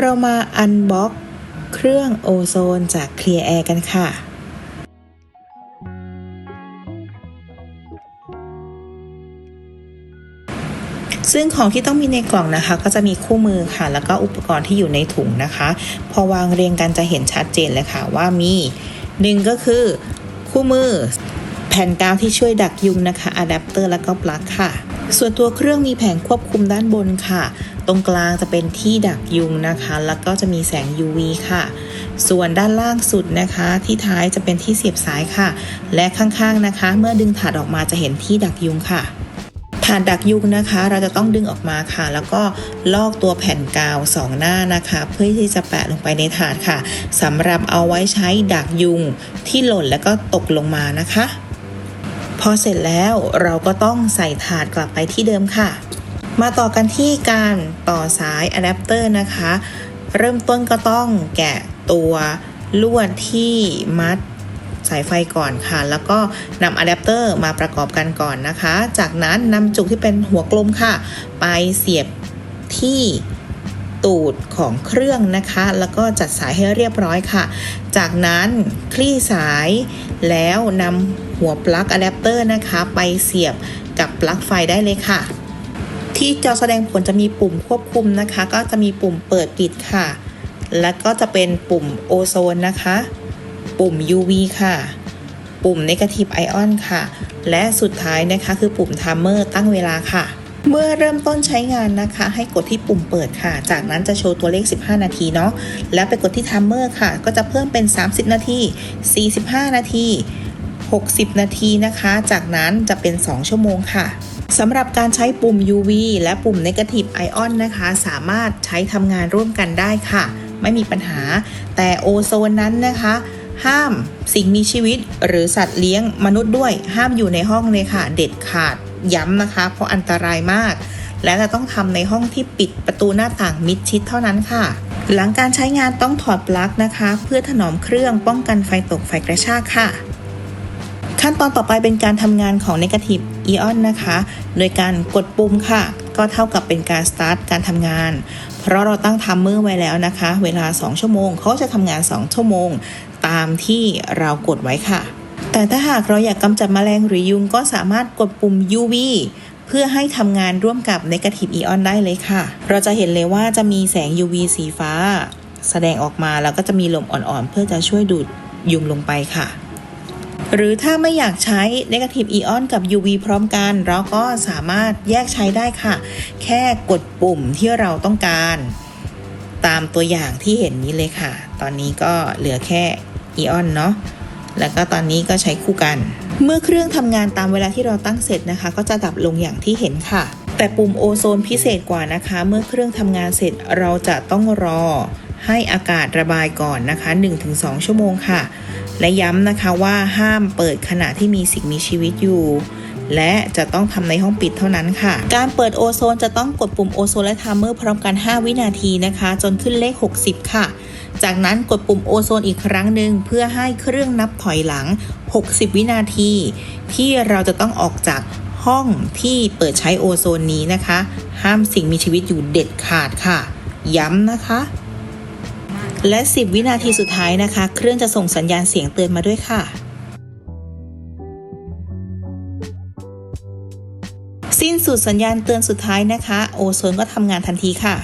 เรามาอันบ็อกเครื่องโอโซนจาก Clear Air กันค่ะ ซึ่งของที่ต้องมีในกล่องนะคะ ก็จะมีคู่มือค่ะ แล้วก็อุปกรณ์ที่อยู่ในถุงนะคะ พอวางเรียงกันจะเห็นชัดเจนเลยค่ะว่ามีหนึ่งก็คือคู่มือแผ่นกาวที่ช่วยดักยุงนะคะอะแดปเตอร์แล้วก็ปลั๊กค่ะ ส่วนตัวเครื่องมีแผงควบคุมด้านบนค่ะ ตรงกลางจะเป็นที่ดักยุงนะคะ แล้วก็จะมีแสง UV ค่ะ ส่วนด้านล่างสุดนะคะ ที่ท้ายจะเป็นที่เสียบสายค่ะ และข้างๆนะคะ เมื่อดึงถาดออกมาจะเห็นที่ดักยุงค่ะถาดดักยุงนะคะ เราจะต้องดึงออกมาค่ะ แล้วก็ลอกตัวแผ่นกาวสองหน้านะคะ เพื่อที่จะแปะลงไปในถาดค่ะสำหรับเอาไว้ใช้ดักยุงที่หล่นแล้วก็ตกลงมานะคะ พอเสร็จแล้วเราก็ต้องใส่ถาดกลับไปที่เดิมค่ะ มาต่อกันที่การต่อสายอะแดปเตอร์นะคะ เริ่มต้นก็ต้องแกะตัวลวดที่มัดสายไฟก่อนค่ะ แล้วก็นำอะแดปเตอร์มาประกอบกันก่อนนะคะ จากนั้นนำจุกที่เป็นหัวกลมค่ะ ไปเสียบที่ตูดของเครื่องนะคะ แล้วก็จัดสายให้เรียบร้อยค่ะ จากนั้นคลี่สายแล้วนำหัวปลั๊กอะแดปเตอร์นะคะ ไปเสียบกับปลั๊กไฟได้เลยค่ะ ที่จอแสดงผลจะมีปุ่มควบคุมนะคะ ก็จะมีปุ่มเปิดปิดค่ะ แล้วก็จะเป็นปุ่มโอโซนนะคะ ปุ่ม UV ค่ะ ปุ่ม Negative Ion ค่ะ และสุดท้ายนะคะคือปุ่ม Timer ตั้งเวลาค่ะ เมื่อเริ่มต้นใช้งานนะคะ ให้กดที่ปุ่มเปิดค่ะ จากนั้นจะโชว์ตัวเลข 15 นาทีเนาะ แล้วไปกดที่ Timer ค่ะ ก็จะเพิ่มเป็น 30 นาที 45 นาที 60 นาทีนะคะ จากนั้นจะเป็น 2 ชั่วโมงค่ะ สำหรับการใช้ปุ่ม UV และปุ่ม Negative Ion นะคะ สามารถใช้ทำงานร่วมกันได้ค่ะ ไม่มีปัญหา แต่โอโซนนั้นนะคะ ห้ามสิ่งมีชีวิตหรือสัตว์เลี้ยงมนุษย์ด้วย ห้ามอยู่ในห้องเลยค่ะ เด็ดขาดย้ำนะคะ เพราะอันตรายมาก และจะต้องทำในห้องที่ปิดประตูหน้าต่างมิดชิดเท่านั้นค่ะ หลังการใช้งานต้องถอดปลั๊กนะคะ เพื่อถนอมเครื่องป้องกันไฟตกไฟกระชากค่ะ ขั้นตอนต่อไปเป็นการทำงานของ Negative Ion นะคะ โดยการกดปุ่มค่ะ ก็เท่ากับเป็นการ start การทำงาน เพราะเราตั้งทัมเมอร์ไว้แล้วนะคะ เวลา 2 ชั่วโมง เขาจะทำงาน 2 ชั่วโมง ตามที่เรากดไว้ค่ะ แต่ถ้าหากเราอยากกำจัดแมลงหรือยุงก็สามารถกดปุ่ม UV เพื่อให้ทำงานร่วมกับ Negative Ion ได้เลยค่ะ เราจะเห็นเลยว่าจะมีแสง UV สีฟ้า แสดงออกมาแล้วก็จะมีลมอ่อนๆ เพื่อจะช่วยดูดยุงลงไปค่ะ หรือถ้าไม่อยากใช้ Negative Ion กับ UV พร้อมกัน เราก็สามารถแยกใช้ได้ค่ะ แค่กดปุ่มที่เราต้องการ ตามตัวอย่างที่เห็นนี้เลยค่ะ ตอนนี้ก็เหลือแค่ Ion เนาะแล้วก็ตอนนี้ก็ใช้คู่กัน เมื่อเครื่องทำงานตามเวลาที่เราตั้งเสร็จนะคะ ก็จะดับลงอย่างที่เห็นค่ะ แต่ปุ่มโอโซนพิเศษกว่านะคะ เมื่อเครื่องทำงานเสร็จเราจะต้องรอให้อากาศระบายก่อนนะคะ 1-2 ชั่วโมงค่ะ และย้ำนะคะว่าห้ามเปิดขณะที่มีสิ่งมีชีวิตอยู่ และจะต้องทำในห้องปิดเท่านั้นค่ะ การเปิดโอโซนจะต้องกดปุ่มโอโซนและไทม์เมอร์พร้อมกัน 5 วินาทีนะคะ จนขึ้นเลข 60 ค่ะ จากนั้นกดปุ่มโอโซนอีกครั้งหนึ่งเพื่อให้เครื่องนับถอยหลัง 60 วินาที ที่เราจะต้องออกจากห้องที่เปิดใช้โอโซนนี้นะคะ ห้ามสิ่งมีชีวิตอยู่เด็ดขาดค่ะ ย้ำนะคะ และ 10 วินาทีสุดท้ายนะคะ เครื่องจะส่งสัญญาณเสียงเตือนมาด้วยค่ะ สิ้นสุดสัญญาณเตือนสุดท้ายนะคะ โอโซนก็ทำงานทันทีค่ะ